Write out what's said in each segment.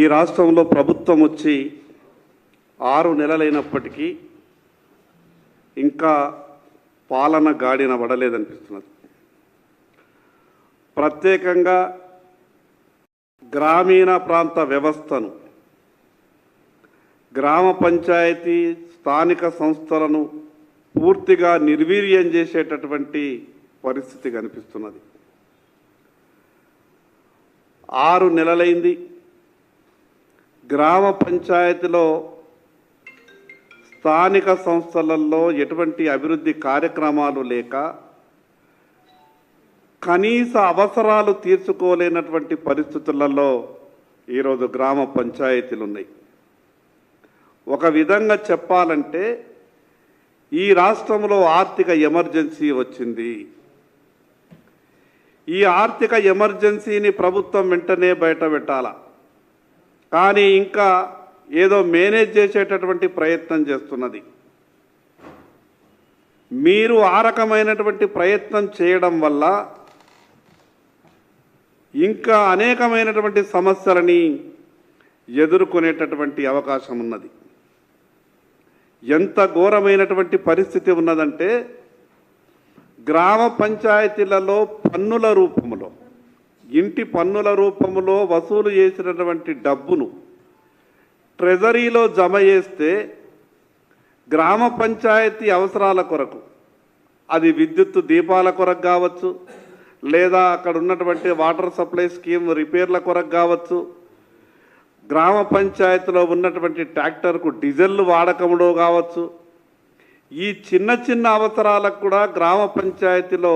ఈ రాష్ట్రంలో ప్రభుత్వం వచ్చి ఆరు నెలలైనప్పటికీ ఇంకా పాలన గాడిన పడలేదనిపిస్తున్నది. ప్రత్యేకంగా గ్రామీణ ప్రాంత వ్యవస్థను గ్రామ పంచాయతీ స్థానిక సంస్థలను పూర్తిగా నిర్వీర్యం చేసేటటువంటి పరిస్థితి కనిపిస్తున్నది. ఆరు నెలలైంది. గ్రామ పంచాయతీలో స్థానిక సంస్థలలో ఎటువంటి అభివృద్ధి కార్యక్రమాలు లేక కనీస అవసరాలు తీర్చుకోలేనటువంటి పరిస్థితులలో ఈరోజు గ్రామ పంచాయతీలు ఉన్నాయి ఒక విధంగా చెప్పాలంటే ఈ రాష్ట్రంలో ఆర్థిక ఎమర్జెన్సీ వచ్చింది. ఈ ఆర్థిక ఎమర్జెన్సీని ప్రభుత్వం వెంటనే బయట పెట్టాల కానీ ఇంకా ఏదో మేనేజ్ చేసేటటువంటి ప్రయత్నం చేస్తున్నది. మీరు ఆ రకమైనటువంటి ప్రయత్నం చేయడం వల్ల ఇంకా అనేకమైనటువంటి సమస్యలని ఎదుర్కొనేటటువంటి అవకాశం ఉన్నది. ఎంత ఘోరమైనటువంటి పరిస్థితి ఉన్నదంటే గ్రామ పంచాయతీలలో పన్నుల రూపంలో ఇంటి పన్నుల రూపంలో వసూలు చేసినటువంటి డబ్బును ట్రెజరీలో జమ చేస్తే గ్రామ పంచాయతీ అవసరాల కొరకు అది విద్యుత్ దీపాల కొరకు కావచ్చు లేదా అక్కడ ఉన్నటువంటి వాటర్ సప్లై స్కీమ్ రిపేర్ల కొరకు కావచ్చు గ్రామ పంచాయతీలో ఉన్నటువంటి ట్రాక్టర్కు డీజిల్ వాడకంలో కావచ్చు ఈ చిన్న చిన్న అవసరాలకు కూడా గ్రామ పంచాయతీలో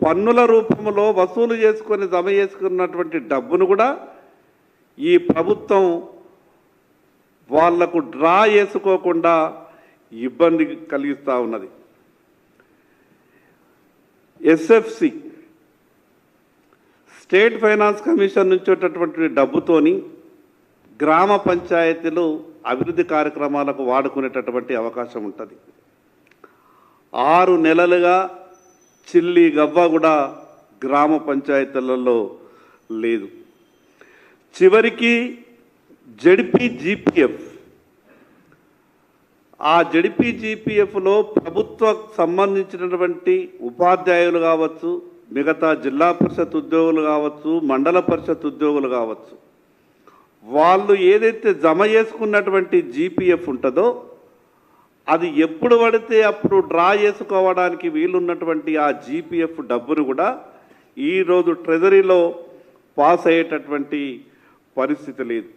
పన్నుల రూపంలో వసూలు చేసుకొని జమ చేసుకున్నటువంటి డబ్బును కూడా ఈ ప్రభుత్వం వాళ్ళకు డ్రా చేసుకోకుండా ఇబ్బంది కలిగిస్తూ ఉన్నది. ఎస్ఎఫ్సి స్టేట్ ఫైనాన్స్ కమిషన్ నుంచి వచ్చేటటువంటి డబ్బుతోని గ్రామ పంచాయతీలు అభివృద్ధి కార్యక్రమాలకు వాడుకునేటటువంటి అవకాశం ఉంటుంది. ఆరు నెలలుగా చిల్లి గవ్వ కూడా గ్రామ పంచాయతీలలో లేదు. చివరికి జడిపి జీపీఎఫ్. ఆ జడిపి జీపీఎఫ్లో ప్రభుత్వ సంబంధించినటువంటి ఉపాధ్యాయులు కావచ్చు మిగతా జిల్లా పరిషత్ ఉద్యోగులు కావచ్చు మండల పరిషత్ ఉద్యోగులు కావచ్చు వాళ్ళు ఏదైతే జమ చేసుకున్నటువంటి జీపీఎఫ్ ఉంటుందో అది ఎప్పుడు పడితే అప్పుడు డ్రా చేసుకోవడానికి వీలున్నటువంటి ఆ జీపీఎఫ్ డబ్బును కూడా ఈరోజు ట్రెజరీలో పాస్ అయ్యేటటువంటి పరిస్థితి లేదు.